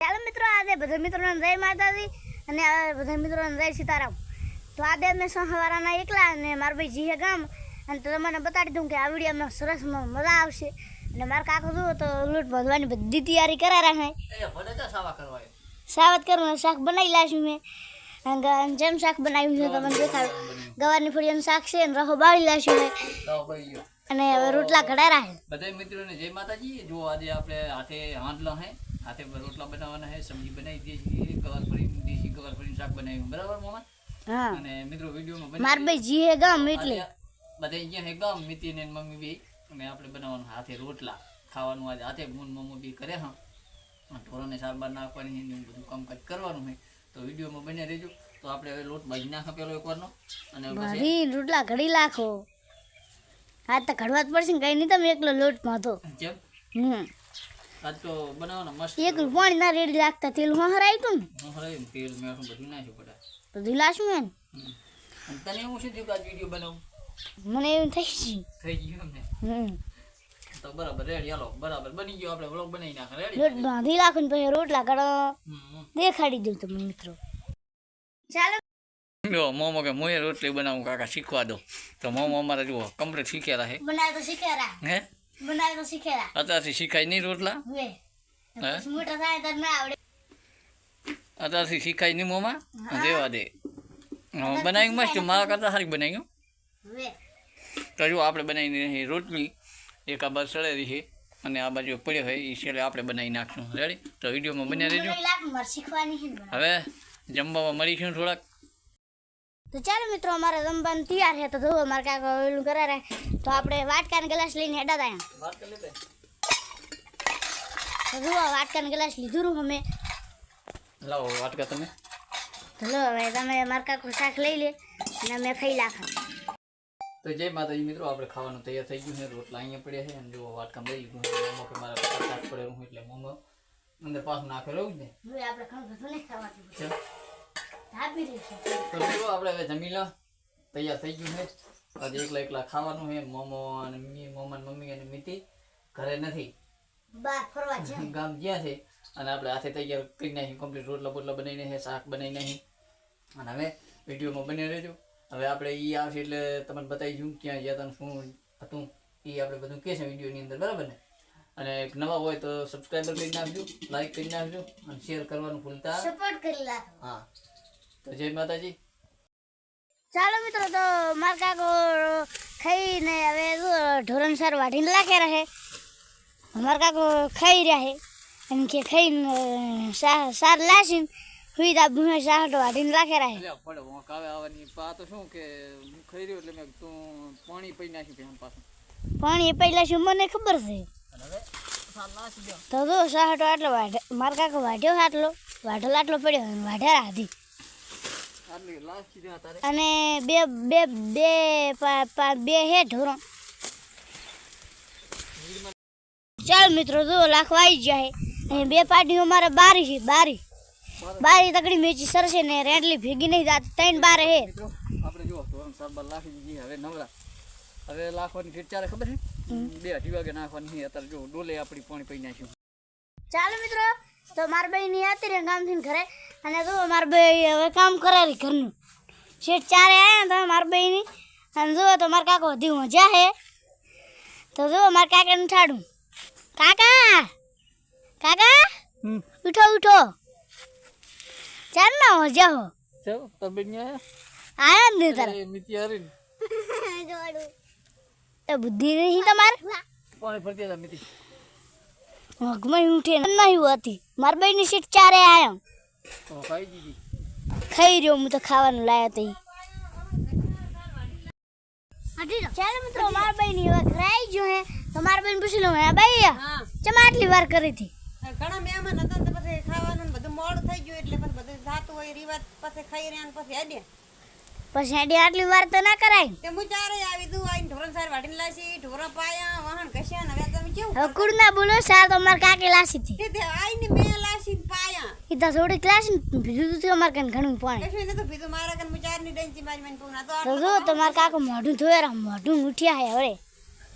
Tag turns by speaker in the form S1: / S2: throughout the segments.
S1: ચાલો મિત્રો આજે બધા મિત્રોને જય માતાજી અને બધા મિત્રોને જય સીતારામ. તો આજે અમે સહવારાના એકલા અને મારા ભાઈ જીએ ગામ. અને તો તમને બતાડી દઉં કે આ વિડીયોમાં સરસ મજા આવશે. અને મારા કાકો જુઓ તો લૂંટ ભરવાની બધી તૈયારી કરા રાખે. સાવત કરવાનું શાક બનાવી લાશું મેં. જેમ શાક બનાવ્યું છે તમને દેખાડ. ગવારની ફળીનું શાક છે અને રહો બાળી લાશું મેં. અને હવે રોટલા ઘડા રાખે
S2: બધાય મિત્રોને જય માતાજી. જો આજે આપણે હાથે હાંડલા હે હાથે રોટલા બનાવવાના હે સબ્જી બનાવી દઈએ છીએ કવર ફરી દેશી કવર ફરી શાક બનાવ્યું. બરાબર મામા?
S1: હા.
S2: અને મિત્રો વિડીયોમાં બની
S1: માર ભાઈ જીએ ગામ એટલે.
S2: બધા અહીંયા હે ગામ મિતિ ને મમ્મી બી અને આપણે બનાવવાનું હાથે રોટલા. ખાવાનું આજે હાથે મૂન મમ્મી બી કરે હા. ઢોરોને સારવાર નાખવાની બધું કામકાજ કરવાનું હે. તો વિડિયોમાં બને રહેજો. તો આપણે હવે લોટ ભાજી નાખા પેલો એકવારનો અને
S1: રોટલા ઘડી લાખો હા તો ઘડવા જ પડશે ને કઈ નહીં તમે એકલો લોટ હમ.
S2: આજ તો બનાવવાનો મસ્ત
S1: એકલું પાણી ના રેડી લાગતા તેલ ને?
S2: હરાયું તેલ બધું નાખ્યું
S1: તો દિલાશું એમ.
S2: તને એવું શું થયું કે આજ વીડિયો બનાવું?
S1: મને એવું થઈ ગયું.
S2: થઈ ગયું
S1: હમ.
S2: તો બરાબર રેડી હાલો બરાબર. બની ગયો આપણે વ્લોગ બનાવી નાખે રેડી
S1: લોટ બાંધી ને પછી રોટલા
S2: કરો
S1: દેખાડી દઉં તમને મિત્રો. ચાલો.
S2: જો મોમો કે મુએ રોટલી બનાવું કાકા શીખવા દો. તો મોમો અમારે જુઓ કમ્પ્લીટ શીખેલા હે.
S1: બનાવે તો શીખેલા.
S2: હે?
S1: બનાવે તો શીખેલા.
S2: અત્યારથી શીખાય નહીં રોટલા? હે.
S1: મોટા થાય તો ના આવડે.
S2: અત્યારથી શીખાય નહીં મોમાં? દેવા દે. હા, બનાવ્યું મસ્ત. મારા કરતાં સારી બનાવ્યું તો જો આપણે બનાવીને રહી રોટલી એક આ બાજુ સળેલી છે અને આ બાજુ પડ્યો હોય એ છેલ્લે આપણે બનાવી નાખશું. રેડી તો વિડીયોમાં બન્યા રહેજો. હવે જમવામાં મળીશું થોડાક.
S1: તો ચાલો મિત્રો અમારે જમવાનું તૈયાર છે. તો જુઓ મારે કાંઈક ઓલું કરે રે તો આપણે વાટકાનો ગ્લાસ લઈને હેડા હતા તો જુઓ વાટકાનો ગ્લાસ લીધું રૂ અમે.
S2: લાવો વાટકા તમે.
S1: તો લો હવે તમે મારા કાકુ શાક લઈ લે અને અમે ખાઈ લાખા.
S2: તો જય માતાજી મિત્રો આપણે ખાવાનું તૈયાર થઈ ગયું છે. રોટલા અહીંયા પડ્યા છે અને જો વાટકામ લઈ લીધું છે. મોમો કે મારા શાક પડેલું હોય એટલે મોમો. અંદર પાછું નાખેલું જ ને?
S1: હવે આપણે ઘણું બધું નહીં ખાવાતું
S2: ચાલ.
S1: ધાબી રહીશું
S2: તો મિત્રો આપણે હવે જમી લો. તૈયાર થઈ ગયું છે. આજે એકલા એકલા ખાવાનું છે. મોમો અને મમ્મી મોમન મમ્મી અને મિતિ ઘરે નથી.
S1: બહાર ફરવા છે
S2: ગામ ગયા છે. અને આપણે હાથે તૈયાર કરી નાખી કમ્પ્લીટ રોટલા બોટલા બનાવીને છે શાક બનાવી નાખી અને હવે વિડીયોમાં બની રહેજો. હવે આપણે એ આવશે એટલે તમને બતાવીશું ક્યાં ગયા તને શું હતું. એ આપણે બધું કહેશે વિડીયોની અંદર બરાબર ને? અને એક નવા હોય તો સબસ્ક્રાઈબર કરી નાખજો લાઈક કરી નાખજો અને શેર કરવાનું ભૂલતા
S1: સપોર્ટ કરી નાખજો
S2: હા. તો જય માતાજી.
S1: ચાલો મિત્રો તો મારા કાકો ખાઈને હવે જો ઢોરણ સાર વાઢીને લાખે રહે. મારા કાકો ખાઈ રહ્યા છે. એમ કે ખાઈને સાર લાસીને હુઈ દા ભૂમે સાહટ વાઢીને લાખે રહે.
S2: પડે વોંક આવે આવવાની. પા તો શું કે હું ખાઈ રહ્યો એટલે મેં તું પાણી પી નાખી કે પાછું.
S1: પાણી પહેલા શું મને ખબર છે. તો જો સાહટો આટલો વાઢ મારા કાકો વાઢ્યો આટલો વાઢલ આટલો પડ્યો વાઢ્યા રાધી
S2: આટલી લાસ્ટ કીધું તારે
S1: અને બે બે બે બે હે ધોરણ. ચાલ મિત્રો જો લાખવા આવી જાય અને બે પાટીઓ મારે બારી છે બારી. બારી તકડી મેચી સરસે ને રેડલી ભેગી નહીં જાતી ત્રણ બારે હે.
S2: આપણે જો ધોરણ સારવાર લાખી દીધી હવે નવરા. હવે લાખવાની ફીટ ચાલે ખબર છે? બે અઢી વાગે નાખવાની અત્યારે જો ડોલે આપણી પાણી પી નાખ્યું
S1: ચાલો મિત્રો તો મારા ભાઈ ની આતી રે ગામથી ઘરે. અને જો મારા ભાઈ હવે કામ કરે રે ઘરનું. શેઠ ચારે આયા ને તમે મારા ભાઈ ની અને જુઓ તો મારા કાકો હજી મજા હે. તો જુઓ મારા કાકાને ઉઠાડું. કાકા! કાકા! ઉઠો ઉઠો. ચાલ ના મજા હો.
S2: ચાલો તબિયત ને
S1: આયા? જ નહીં તારે.
S2: મિતી હરીને.
S1: એ બુદ્ધિ નહીં તમારે?
S2: પાણી ફરતી હતા મિતી.
S1: મગમાં ઉઠે નહીં હતી. મારા ભાઈ ની શેઠ ચારે આયા.
S2: તો ખાઈ દીધી
S1: ખાઈ રહ્યો હું તો ખાવાનું લાયા તો ચાલો મિત્રો મારા બહેનની હવે ઘરે આવી હે. તો મારા બહેન પૂછી લઉં હે ભાઈ ચમ આટલી વાર કરી હતી?
S3: ઘણા મહેમાન હતા તો પછી ખાવાનું ને બધું મોડું થઈ ગયું એટલે પછી બધું જાતું હોય રિવાજ પછી ખાઈ રહ્યા ને પછી હેડે.
S1: પછી આડી આટલી વાર તો ના કરાય?
S3: તે હું ચારે આવી દઉં આઈને ઢોરણ સાર વાટીને લાસી ઢોરા પાયા વાહન કશ્યા ને હવે તમે કેવું
S1: હવે ના બોલો સાર તો મારે કાકી લાસી હતી
S3: તે આવીને મેં પાયા
S1: થોડી ક્લાસ ભીધું તો અમારે કઈ ઘણું પાણી
S3: નતું પીધું મારા કન ડંચી મારી મને પૂના તો
S1: તો જો તમારે કાકો મોઢું ધોયા રા મોઢું ઉઠ્યા હે હવે.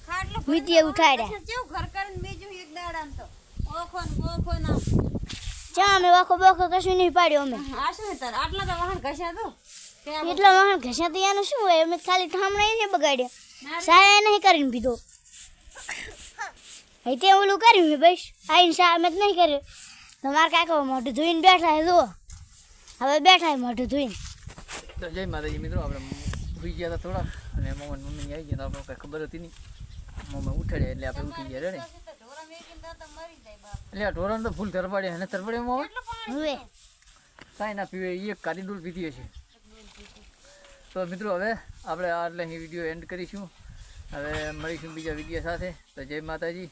S3: ખાટલો
S1: મીતીએ ઉઠાડ્યા
S3: કેવું ઘર કરીને બીજું એક દાડા તો. ઓખોન ઓખોન
S1: ચા અમે ઓખો બોખો કશું નહીં પાડ્યો અમે.
S3: આ શું તાર? આટલા તો વાહન ઘસ્યા તો?
S1: એટલા વાહન ઘસ્યા તો એનું શું હોય? અમે ખાલી ઠામણા એને બગાડ્યા. સાયા નહીં કરીને પીધો. હે તે ઓલું કર્યું બસ. આઈને સા અમે નહીં કર્યું. તમારે કાકો મોઢું ધોઈને બેઠા છે જુઓ. હવે બેઠા મોઢું ધોઈને.
S2: તો જય માતાજી મિત્રો. આપણે ઉઠી ગયા હતા થોડા અને મમ્મી મમ્મી આવી ગયા તો આપણે કંઈ ખબર હતી નહીં. મમ્મી ઉઠાડ્યા એટલે આપણે ઉઠી ગયા રે
S3: ઢોરા મેકીને તો મરી જાય બાપ
S2: એટલે આ ઢોરાને તો ફૂલ તરપાડે અને તરપાડે મમ્મી
S1: હવે.
S2: કાંઈ ના પીવે એ એક કાળી ડૂલ પીધી હશે. તો મિત્રો હવે આપણે આ એટલે અહીં વીડિયો એન્ડ કરીશું. હવે મળીશું બીજા વીડિયો સાથે. તો જય માતાજી.